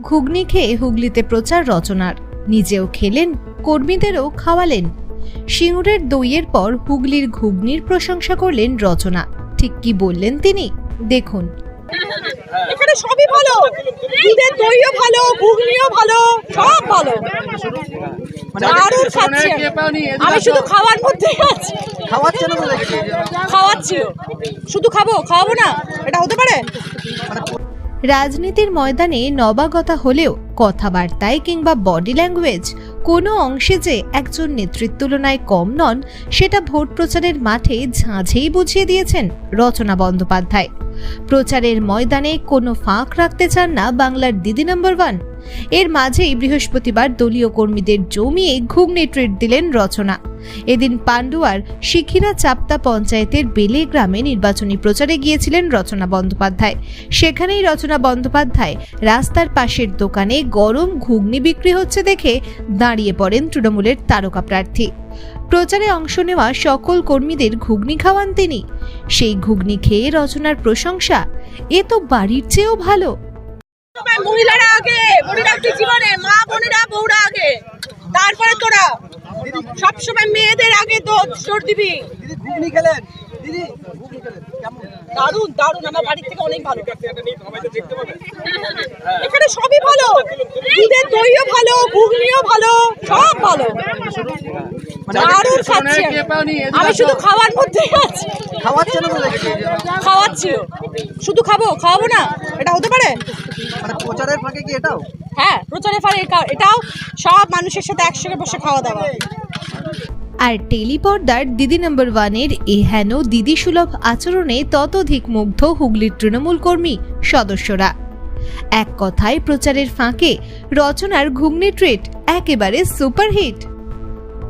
ঘুগনি খেয়ে হুগলিতে প্রচার রচনার। নিজেও খেলেন কর্মীদেরও খাওয়ালেন। সিঙ্গুরের দইয়ের পর হুগলির ঘুগনির প্রশংসা করলেন রচনা। ঠিক কি বললেন তিনি? দেখুন। এখানে সবই ভালো। দুধের দইও ভালো ঘুগনিও ভালো সব ভালো। দারুণ খাচ্ছি আমি। শুধু খাওয়ার মধ্যেই আছি। খাওয়াচ্ছে না খাওয়াচ্ছি। শুধু খাব? খাওয়াবো না? এটা হতে পারে? রাজনীতির ময়দানে নবাগতা হলেও কথাবার্তায় কিংবা বডি ল্যাঙ্গুয়েজ কোনো অংশে যে একজন নেত্রীর তুলনায় কম নন, সেটা ভোট প্রচারের মাঠে ঝাঁঝেই বুঝিয়ে দিয়েছেন রচনা বন্দ্যোপাধ্যায়। প্রচারের ময়দানে কোনো ফাঁক রাখতে চান না বাংলার দিদি নম্বর ওয়ান। এর মাঝেই বৃহস্পতিবার দলীয় কর্মীদের জমিয়ে ঘুগনি ট্রিট দিলেন রচনা। এদিন পান্ডুয়ার শিখিরা চাপ্তা পঞ্চায়েতের বেলে গ্রামে নির্বাচনী প্রচারে গিয়েছিলেন রচনা বন্দ্যোপাধ্যায়। সেখানেই রচনা বন্দ্যোপাধ্যায় রাস্তার পাশের দোকানে গরম ঘুগনি বিক্রি হচ্ছে দেখে দাঁড়িয়ে পড়েন তৃণমূলের তারকা প্রার্থী। প্রচারে অংশ নেওয়া সকল কর্মীদের ঘুগনি খাওয়ান তিনি। সেই ঘুগনি খেয়ে রচনার প্রশংসা এ তো বাড়ির চেয়েও ভালো। মহিলারা আগে জীবনে মা বোনেরা বউরা আগে? তারপরে তোরা। সব সময় মেয়েদের আগে তো জোর দিবি। ঘুগনি খেলেন? দারুণ দারুণ। আমার বাড়ির থেকে অনেক ভালো। এখানে সবই ভালো। দুধের দইও ভালো ঘুগনিও ভালো সব ভালো। দারুণ খাচ্ছি। আমি। আমি শুধু খাওয়ার মধ্যেই আছি। খাওয়াচ্ছে না খাওয়াচ্ছি। শুধু খাব খাওয়াবো না। এটা হতে পারে? মানে প্রচারের ফাঁকে কি এটাও? হ্যাঁ প্রচারে ফারে এটা- এটাও সব মানুষের সাথে একসঙ্গে বসে খাওয়া দাওয়া। আর টেলিপর্দার দিদি নম্বর ওয়ানের এ হেন দিদি সুলভ আচরণে ততোধিক মুগ্ধ হুগলির তৃণমূল কর্মী সদস্যরা। এক কথায় প্রচারের ফাঁকে রচনার ঘুগনি ট্রেট একেবারে superhit.